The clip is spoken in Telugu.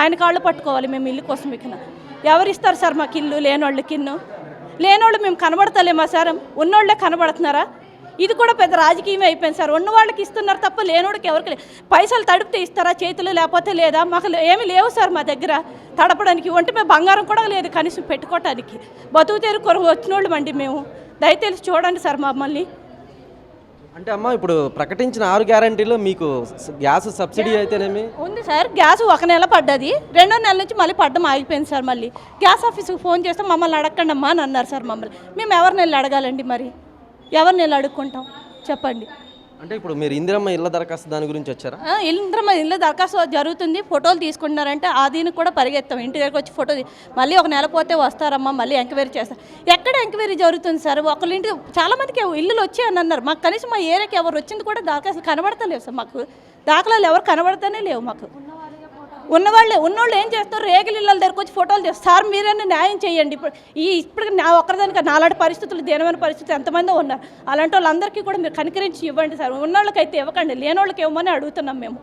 ఆయన కాళ్ళు పట్టుకోవాలి మేము ఇల్లు కోసం ఇక్కడ ఎవరు ఇస్తారు సార్ మాకు ఇల్లు? లేనోళ్ళు కిన్ను లేనోళ్ళు మేము కనబడతలేమా సార్? ఉన్నోళ్ళే కనబడుతున్నారా? ఇది కూడా పెద్ద రాజకీయం అయిపోయింది సార్. ఉన్న వాళ్ళకి ఇస్తున్నారు తప్ప లేనోడికి ఎవరికి పైసలు తడిపితే ఇస్తారా? చేతులు లేకపోతే లేదా? మాకు ఏమి ఏమీ లేవు సార్ మా దగ్గర. తడపడానికి ఒంటి మేము బంగారం కూడా లేదు కనీసం పెట్టుకోవటానికి బతుకు తెరు కొరకు వచ్చినోళ్ళు అండి మేము. దయచేసి చూడండి సార్ మమ్మల్ని. అంటే అమ్మ ఇప్పుడు ప్రకటించిన ఆరు గ్యారంటీలు మీకు గ్యాస్ సబ్సిడీ అయితేనేమి? ఉంది సార్ గ్యాస్ ఒక నెల పడ్డది. రెండో నెల నుంచి మళ్ళీ పడ్డం ఆగిపోయింది సార్ మళ్ళీ. గ్యాస్ ఆఫీస్కి ఫోన్ చేస్తే మమ్మల్ని అడగండి అమ్మా అని అన్నారు సార్ మమ్మల్ని. మేము ఎవరిని వెళ్ళి అడగాలండి మరి? ఎవరిని వెళ్ళి అడుక్కుంటాం? చెప్పండి. అంటే ఇప్పుడు మీరు ఇందిరమ్మ ఇళ్ళ దరఖాస్తు దాని గురించి వచ్చారా? ఆ, ఇల్లు ఇల్లు దరఖాస్తు జరుగుతుంది. ఫోటోలు తీసుకుంటున్నారంటే ఆ దీనికి కూడా పరిగెత్తాం. ఇంటి దగ్గరకు వచ్చి ఫోటో తీ- మళ్ళీ ఒక నెల పోతే వస్తారమ్మా మళ్ళీ ఎంక్వైరీ చేస్తారు. ఎక్కడ ఎంక్వైరీ జరుగుతుంది సార్? ఒకళ్ళ ఇంటి చాలా మందికి ఇల్లులు వచ్చాయి అని అన్నారు. మాకు కనీసం మా ఏరియాకి ఎవరు వచ్చింది కూడా దరఖాస్తు కనబడతలేవు సార్ మాకు. దాఖలాలు ఎవరు కనబడతానే లేవు మాకు. ఉన్నవాళ్ళే ఉన్నోళ్ళు ఏం చేస్తారు? రేగిలి ఫోటోలు చేస్తారు సార్ మీరైనా న్యాయం చేయండి. ఇప్పుడు ఈ ఇప్పుడు నా ఒక్కరిదానికి నాలాంటి పరిస్థితులు దేనమైన పరిస్థితులు ఎంతమంది ఉన్నారు. అలాంటి వాళ్ళందరికీ కూడా మీరు కనికరించి ఇవ్వండి సార్. ఉన్నోళ్ళకైతే ఇవ్వకండి లేనోళ్ళకి ఇవ్వమని అడుగుతున్నాం మేము.